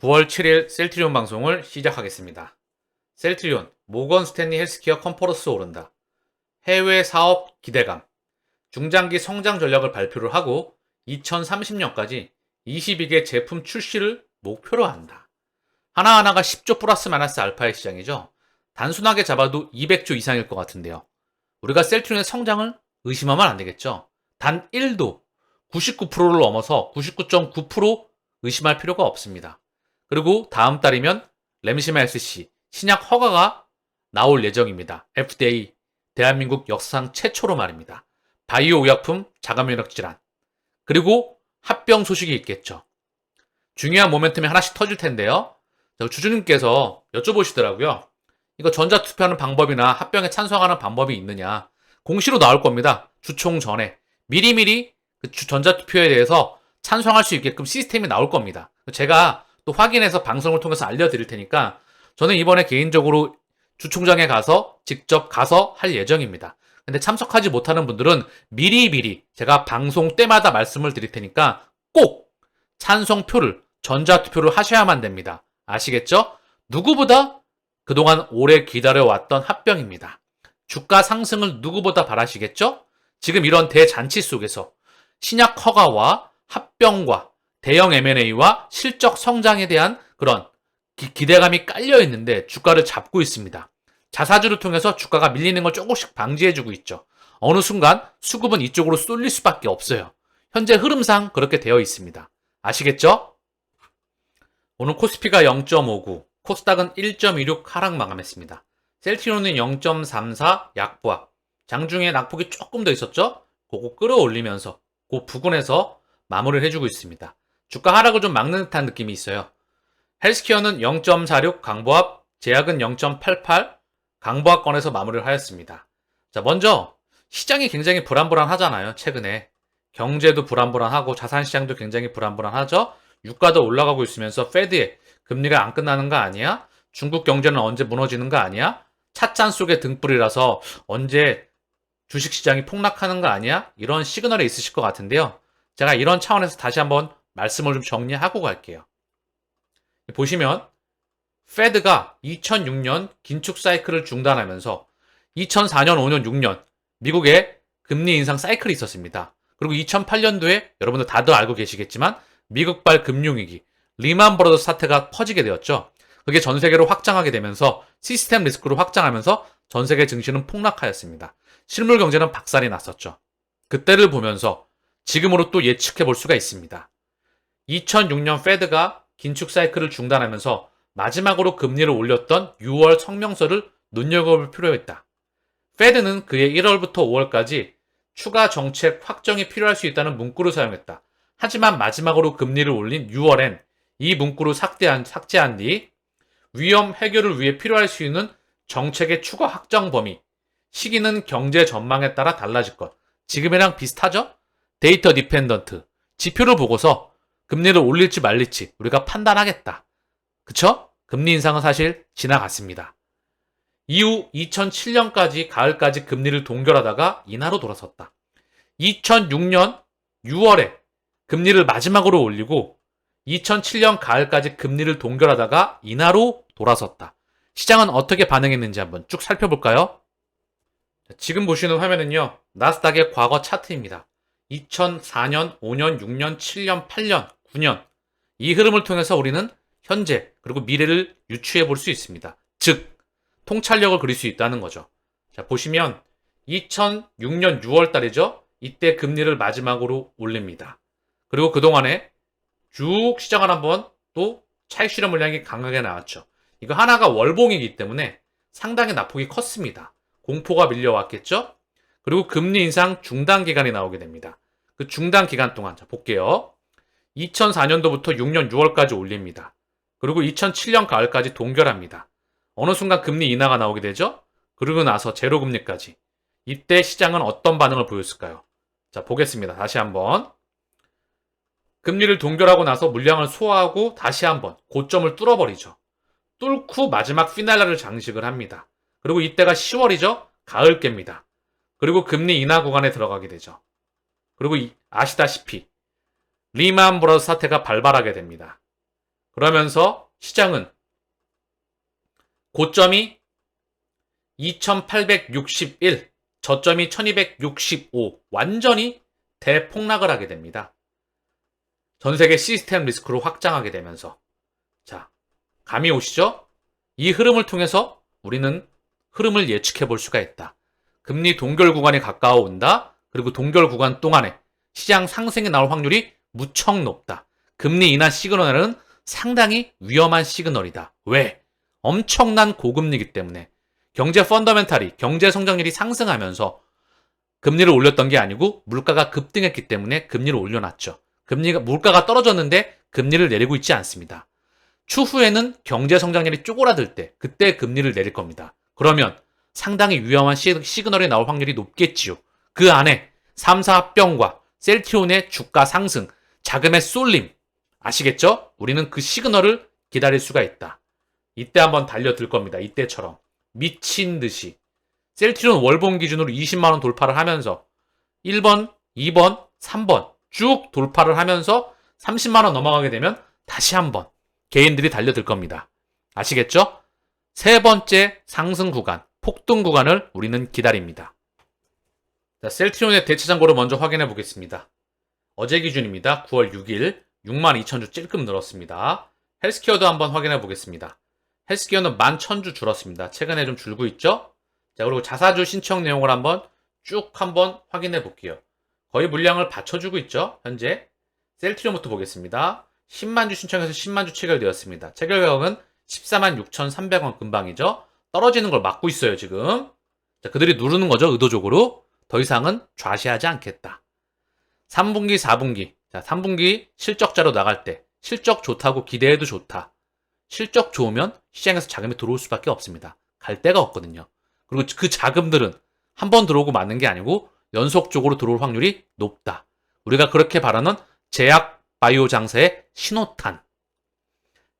9월 7일 셀트리온 방송을 시작하겠습니다. 셀트리온, 모건 스탠리 헬스케어 컨퍼런스 오른다. 해외 사업 기대감. 중장기 성장 전략을 발표를 하고 2030년까지 22개 제품 출시를 목표로 한다. 하나하나가 10조 플러스 마이너스 알파의 시장이죠. 단순하게 잡아도 200조 이상일 것 같은데요. 우리가 셀트리온의 성장을 의심하면 안 되겠죠. 단 1도 99%를 넘어서 99.9% 의심할 필요가 없습니다. 그리고 다음 달이면 램시마 SC 신약 허가가 나올 예정입니다. FDA 대한민국 역사상 최초로 말입니다. 바이오 의약품 자가면역 질환 그리고 합병 소식이 있겠죠. 중요한 모멘텀이 하나씩 터질 텐데요. 저 주주님께서 여쭤보시더라고요. 이거 전자투표하는 방법이나 합병에 찬성하는 방법이 있느냐. 공시로 나올 겁니다. 주총 전에. 미리미리 그 주- 전자투표에 대해서 찬성할 수 있게끔 시스템이 나올 겁니다. 제가 또 확인해서 방송을 통해서 알려드릴 테니까 저는 이번에 개인적으로 주총장에 가서 직접 가서 할 예정입니다. 근데 참석하지 못하는 분들은 미리미리 제가 방송 때마다 말씀을 드릴 테니까 꼭 찬성표를 전자투표를 하셔야만 됩니다. 아시겠죠? 누구보다 그동안 오래 기다려왔던 합병입니다. 주가 상승을 누구보다 바라시겠죠? 지금 이런 대잔치 속에서 신약 허가와 합병과 대형 M&A와 실적 성장에 대한 그런 기, 대감이 깔려 있는데 주가를 잡고 있습니다. 자사주를 통해서 주가가 밀리는 걸 조금씩 방지해주고 있죠. 어느 순간 수급은 이쪽으로 쏠릴 수밖에 없어요. 현재 흐름상 그렇게 되어 있습니다. 아시겠죠? 오늘 코스피가 0.59, 코스닥은 1.26 하락 마감했습니다. 셀티노는 0.34 약보합. 장중에 낙폭이 조금 더 있었죠? 그거 끌어올리면서 그 부근에서 마무리를 해주고 있습니다. 주가 하락을 좀 막는 듯한 느낌이 있어요. 헬스케어는 0.46 강보합, 제약은 0.88 강보합권에서 마무리를 하였습니다. 자, 먼저 시장이 굉장히 불안불안하잖아요. 최근에 경제도 불안불안하고 자산 시장도 굉장히 불안불안하죠. 유가도 올라가고 있으면서 페드의 금리가 안 끝나는 거 아니야? 중국 경제는 언제 무너지는 거 아니야? 찻잔 속의 등불이라서 언제 주식시장이 폭락하는 거 아니야? 이런 시그널이 있으실 것 같은데요. 제가 이런 차원에서 다시 한번 말씀을 좀 정리하고 갈게요. 보시면 페드가 2006년 긴축 사이클을 중단하면서 2004년, 5년, 6년 미국의 금리 인상 사이클이 있었습니다. 그리고 2008년도에 여러분들 다들 알고 계시겠지만 미국발 금융위기 리만 브러더스 사태가 퍼지게 되었죠. 그게 전 세계로 확장하게 되면서 시스템 리스크로 확장하면서 전 세계 증시는 폭락하였습니다. 실물 경제는 박살이 났었죠. 그때를 보면서 지금으로 또 예측해 볼 수가 있습니다. 2006년 페드가 긴축 사이클을 중단하면서 마지막으로 금리를 올렸던 6월 성명서를 눈여겨볼 필요했다. 페드는 그의 1월부터 5월까지 추가 정책 확정이 필요할 수 있다는 문구를 사용했다. 하지만 마지막으로 금리를 올린 6월엔 이 문구를 삭제한, 삭제한 뒤 위험 해결을 위해 필요할 수 있는 정책의 추가 확정 범위, 시기는 경제 전망에 따라 달라질 것. 지금이랑 비슷하죠? 데이터 디펜던트. 지표를 보고서 금리를 올릴지 말릴지 우리가 판단하겠다. 그쵸? 금리 인상은 사실 지나갔습니다. 이후 2007년까지 가을까지 금리를 동결하다가 인하로 돌아섰다. 2006년 6월에 금리를 마지막으로 올리고 2007년 가을까지 금리를 동결하다가 인하로 돌아섰다. 시장은 어떻게 반응했는지 한번 쭉 살펴볼까요? 자, 지금 보시는 화면은요, 나스닥의 과거 차트입니다. 2004년, 5년, 6년, 7년, 8년, 9년. 이 흐름을 통해서 우리는 현재, 그리고 미래를 유추해 볼 수 있습니다. 즉, 통찰력을 그릴 수 있다는 거죠. 자, 보시면 2006년 6월 달이죠. 이때 금리를 마지막으로 올립니다. 그리고 그동안에 쭉 시장을 한번 또 차익 실현 물량이 강하게 나왔죠. 이거 하나가 월봉이기 때문에 상당히 낙폭이 컸습니다. 공포가 밀려왔겠죠? 그리고 금리 인상 중단 기간이 나오게 됩니다. 그 중단 기간 동안 자 볼게요. 2004년도부터 6년 6월까지 올립니다. 그리고 2007년 가을까지 동결합니다. 어느 순간 금리 인하가 나오게 되죠? 그러고 나서 제로 금리까지. 이때 시장은 어떤 반응을 보였을까요? 자, 보겠습니다. 다시 한번. 금리를 동결하고 나서 물량을 소화하고 다시 한번 고점을 뚫어버리죠. 뚫고 마지막 피날레를 장식을 합니다. 그리고 이때가 10월이죠? 가을께입니다. 그리고 금리 인하 구간에 들어가게 되죠. 그리고 이- 아시다시피 리만 브러스 사태가 발발하게 됩니다. 그러면서 시장은 고점이 2861, 저점이 1265, 완전히 대폭락을 하게 됩니다. 전 세계 시스템 리스크로 확장하게 되면서. 자, 감이 오시죠? 이 흐름을 통해서 우리는 흐름을 예측해 볼 수가 있다. 금리 동결 구간에 가까워 온다. 그리고 동결 구간 동안에 시장 상승이 나올 확률이 무척 높다. 금리 인하 시그널은 상당히 위험한 시그널이다. 왜? 엄청난 고금리이기 때문에 경제 펀더멘탈이 경제 성장률이 상승하면서 금리를 올렸던 게 아니고 물가가 급등했기 때문에 금리를 올려놨죠. 금리가 물가가 떨어졌는데 금리를 내리고 있지 않습니다. 추후에는 경제 성장률이 쪼그라들 때 그때 금리를 내릴 겁니다. 그러면 상당히 위험한 시, 시그널이 나올 확률이 높겠지요. 그 안에 3사 합병과 셀티온의 주가 상승, 자금의 쏠림 아시겠죠? 우리는 그 시그널을 기다릴 수가 있다. 이때 한번 달려들 겁니다. 이때처럼 미친 듯이 셀티론 월봉 기준으로 20만 원 돌파를 하면서 1번, 2번, 3번 쭉 돌파를 하면서 30만 원 넘어가게 되면 다시 한번 개인들이 달려들 겁니다. 아시겠죠? 세 번째 상승 구간, 폭등 구간을 우리는 기다립니다. 자, 셀트리온의 대체 잔고를 먼저 확인해 보겠습니다. 어제 기준입니다. 9월 6일 62,000주 찔끔 늘었습니다. 헬스케어도 한번 확인해 보겠습니다. 헬스케어는 11,000주 줄었습니다. 최근에 좀 줄고 있죠? 자, 그리고 자사주 신청 내용을 한번 쭉 한번 확인해 볼게요. 거의 물량을 받쳐주고 있죠? 현재. 셀트리온부터 보겠습니다. 10만 주 신청해서 10만 주 체결되었습니다. 체결 가격은 14만 6,300원 근방이죠. 떨어지는 걸 막고 있어요, 지금. 자, 그들이 누르는 거죠, 의도적으로. 더 이상은 좌시하지 않겠다. 3분기, 4분기. 자, 3분기 실적자로 나갈 때 실적 좋다고 기대해도 좋다. 실적 좋으면 시장에서 자금이 들어올 수밖에 없습니다. 갈 데가 없거든요. 그리고 그 자금들은 한 번 들어오고 마는 게 아니고 연속적으로 들어올 확률이 높다. 우리가 그렇게 바라는 제약 바이오 장사의 신호탄.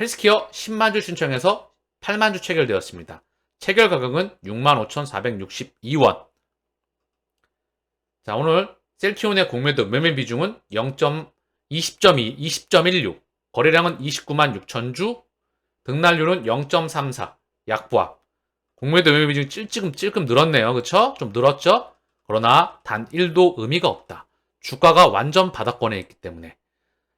헬스케어 10만 주 신청해서 8만 주 체결되었습니다. 체결 가격은 65,462원. 자, 오늘 셀티온의 공매도 매매 비중은 0.20.2, 20.16, 거래량은 29만 6천 주, 등날률은 0.34, 약부합. 공매도 매매 비중이 찔끔 늘었네요. 그쵸? 좀 늘었죠? 그러나 단 1도 의미가 없다. 주가가 완전 바닥권에 있기 때문에.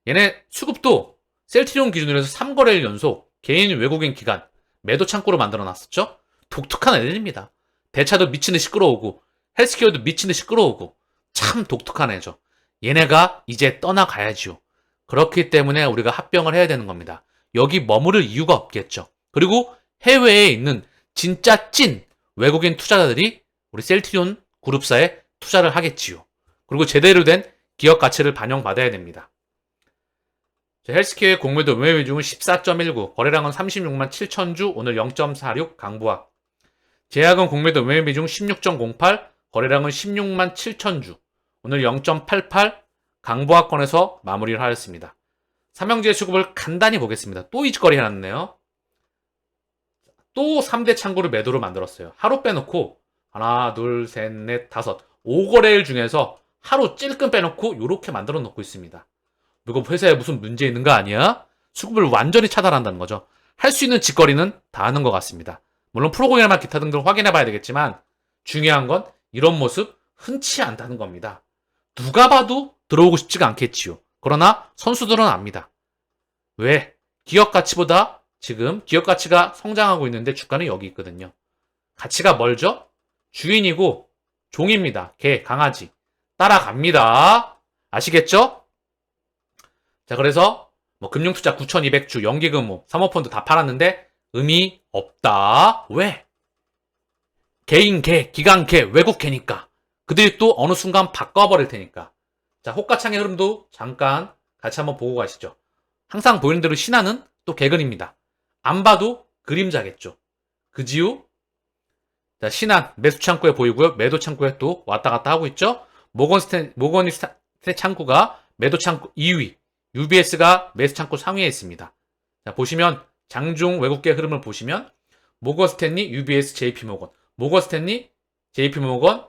얘네 수급도 셀트리온 기준으로 해서 3거래일 연속 개인 외국인 기간 매도 창구로 만들어 놨었죠? 독특한 애들입니다. 대차도 미친 듯이 끌어오고 헬스케어도 미친 듯이 끌어오고 참 독특한 애죠. 얘네가 이제 떠나가야지요. 그렇기 때문에 우리가 합병을 해야 되는 겁니다. 여기 머무를 이유가 없겠죠. 그리고 해외에 있는 진짜 찐 외국인 투자자들이 우리 셀트리온 그룹사에 투자를 하겠지요. 그리고 제대로 된 기업 가치를 반영받아야 됩니다. 헬스케어의 공매도 매매 비중은 14.19, 거래량은 36만 7천 주, 오늘 0.46 강부합. 제약은 공매도 매매 비중 16.08, 거래량은 16만 7천 주, 오늘 0.88 강부합권에서 마무리를 하였습니다. 삼형제 수급을 간단히 보겠습니다. 또 이직거리 해놨네요. 또 3대 창구를 매도로 만들었어요. 하루 빼놓고 하나, 둘, 셋, 넷, 다섯 5거래일 중에서 하루 찔끔 빼놓고 이렇게 만들어 놓고 있습니다. 이거 회사에 무슨 문제 있는 거 아니야? 수급을 완전히 차단한다는 거죠. 할 수 있는 직거리는 다 하는 것 같습니다. 물론 프로그램이나 기타 등등 확인해 봐야 되겠지만 중요한 건 이런 모습 흔치 않다는 겁니다. 누가 봐도 들어오고 싶지가 않겠지요. 그러나 선수들은 압니다. 왜? 기업 가치보다 지금 기업 가치가 성장하고 있는데 주가는 여기 있거든요. 가치가 멀죠? 주인이고 종입니다. 개, 강아지. 따라갑니다. 아시겠죠? 자, 그래서 뭐 금융투자 9,200주, 연기금융, 사모펀드 다 팔았는데 의미 없다. 왜? 개인 개, 기관 개, 외국 개니까. 그들이 또 어느 순간 바꿔버릴 테니까. 자, 호가창의 흐름도 잠깐 같이 한번 보고 가시죠. 항상 보이는 대로 신화는 또 개근입니다. 안 봐도 그림자겠죠. 그지요? 자, 신한 매수 창구에 보이고요. 매도 창구에 또 왔다 갔다 하고 있죠. 모건스탠, 모건이 스타, 창구가 매도 창구 2위, UBS가 매수 창구 상위에 있습니다. 자, 보시면 장중 외국계 흐름을 보시면 모건 스탠리, UBS, JP 모건, 모건 스탠리, JP 모건,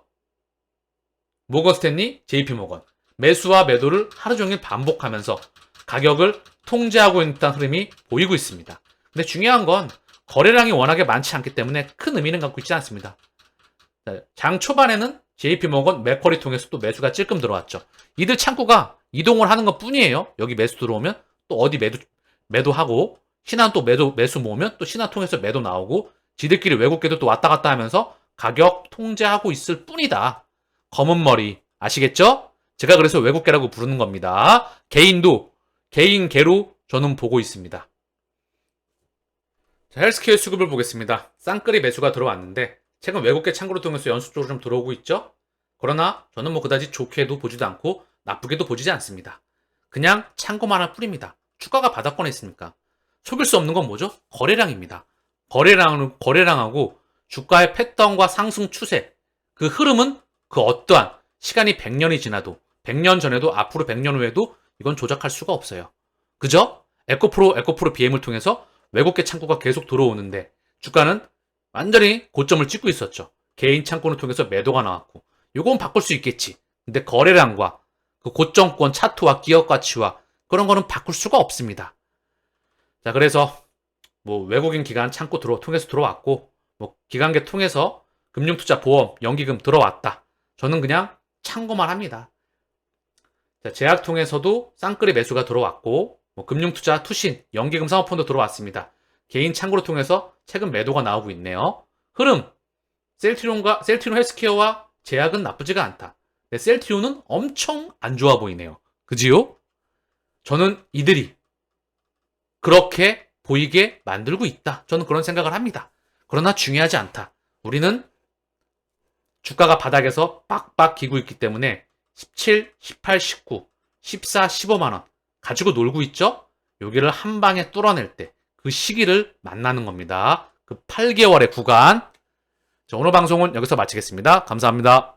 모건 스탠리, JP 모건 매수와 매도를 하루 종일 반복하면서 가격을 통제하고 있다는 흐름이 보이고 있습니다. 근데 중요한 건 거래량이 워낙에 많지 않기 때문에 큰 의미는 갖고 있지 않습니다. 네, 장 초반에는 JP모건 맥쿼리 통해서 또 매수가 찔끔 들어왔죠. 이들 창구가 이동을 하는 것 뿐이에요. 여기 매수 들어오면 또 어디 매도 매도하고 신한 또 매도 매수 모으면 또 신한 통해서 매도 나오고 지들끼리 외국계도 또 왔다 갔다 하면서 가격 통제하고 있을 뿐이다. 검은 머리 아시겠죠? 제가 그래서 외국계라고 부르는 겁니다. 개인도 개인계로 저는 보고 있습니다. 자, 헬스케어 수급을 보겠습니다. 쌍끌이 매수가 들어왔는데 최근 외국계 창구를 통해서 연속적으로 좀 들어오고 있죠? 그러나 저는 뭐 그다지 좋게도 보지도 않고 나쁘게도 보지지 않습니다. 그냥 참고만 할 뿐입니다. 주가가 바닥권에 있으니까. 속일 수 없는 건 뭐죠? 거래량입니다. 거래량, 거래량하고 주가의 패턴과 상승 추세, 그 흐름은 그 어떠한 시간이 100년이 지나도 100년 전에도 앞으로 100년 후에도 이건 조작할 수가 없어요. 그죠? 에코프로, 에코프로 BM을 통해서 외국계 창구가 계속 들어오는데 주가는 완전히 고점을 찍고 있었죠. 개인 창구를 통해서 매도가 나왔고 요건 바꿀 수 있겠지. 근데 거래량과 그 고점권 차트와 기업 가치와 그런 거는 바꿀 수가 없습니다. 자, 그래서 뭐 외국인 기관 창구 들어 통해서 들어왔고 뭐 기관계 통해서 금융투자 보험 연기금 들어왔다. 저는 그냥 참고만 합니다. 자, 제약 통해서도 쌍끌이 매수가 들어왔고 뭐 금융투자 투신 연기금 사모펀드 들어왔습니다. 개인 창구를 통해서 최근 매도가 나오고 있네요. 흐름 셀트리온과 셀트리온 헬스케어와 제약은 나쁘지가 않다. 근데 셀트리온은 엄청 안 좋아 보이네요. 그지요? 저는 이들이 그렇게 보이게 만들고 있다. 저는 그런 생각을 합니다. 그러나 중요하지 않다. 우리는 주가가 바닥에서 빡빡 기고 있기 때문에 17, 18, 19, 14, 15만원 가지고 놀고 있죠? 여기를 한 방에 뚫어낼 때 그 시기를 만나는 겁니다. 그 8개월의 구간. 자, 오늘 방송은 여기서 마치겠습니다. 감사합니다.